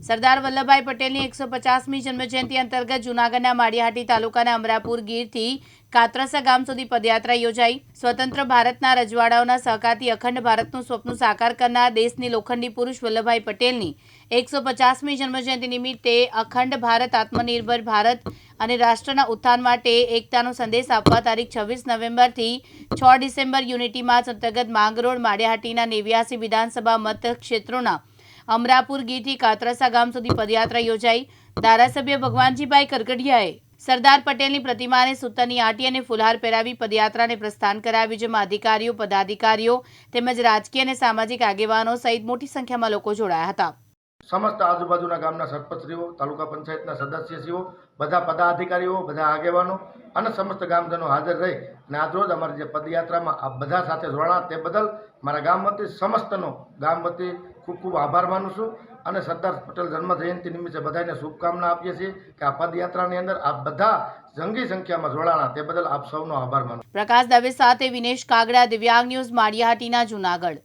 સરદાર વલ્લભભાઈ પટેલની એકસો પચાસમી જન્મજયંતિ અંતર્ગત જૂનાગઢના માળિયાહાટી તાલુકાના અમરાપુર ગીરથી કાત્રસા ગામ સુધી પદયાત્રા યોજાઈ. સ્વતંત્ર ભારતના રજવાડાઓના સહકારથી અખંડ ભારતનું સ્વપ્ન સાકાર કરનાર દેશની લોખંડી પુરુષ વલ્લભભાઈ પટેલની એકસો પચાસમી જન્મજયંતિ નિમિત્તે અખંડ ભારત, આત્મનિર્ભર ભારત અને રાષ્ટ્રના ઉત્થાન માટે એકતાનો સંદેશ આપવા તારીખ છવ્વીસ નવેમ્બરથી છ ડિસેમ્બર યુનિટી માર્ચ અંતર્ગત માંગરોળ માળિયાહાટીના નેવ્યાસી વિધાનસભા મત ક્ષેત્રોના અમરાપુર ગીરથી કાતરસા ગામ સુધી પદયાત્રા યોજાઈ. ધારાસભ્ય ભગવાનજીભાઈ કરકડિયાએ સરદાર પટેલની પ્રતિમાને સૂતરની આંટી અને ફુલહાર પહેરાવી પદયાત્રાને પ્રસ્થાન કરાવ્યું, જેમાં અધિકારીઓ, પદાધિકારીઓ તેમજ રાજકીય અને સામાજિક આગેવાનો સહિત મોટી સંખ્યામાં લોકો જોડાયા હતા. સમસ્ત આજુબાજુના ગામના સરપંચશ્રીઓ, તાલુકા પંચાયતના સદસ્યશ્રીઓ, બધા પદાધિકારીઓ, બધા આગેવાનો અને સમસ્ત ગામજનો હાજર રહી અને આજરોજ અમારી જે પદયાત્રામાં આ બધા સાથે જોડાણા તે બદલ મારા ગામ વતી સમસ્તનો ગામ વતી ખૂબ ખૂબ આભાર માનું છું અને સરદાર પટેલ જન્મ જયંતિ નિમિત્તે બધાને શુભકામના આપીએ છીએ કે આ પદયાત્રાની અંદર આપ બધા જંગી સંખ્યામાં જોડાણા તે બદલ આપ સૌનો આભાર માનું પ્રકાશ દવે સાથે વિનેશ કાગડા, દિવ્યાંગ ન્યૂઝ, માળિયાહાટીના જૂનાગઢ.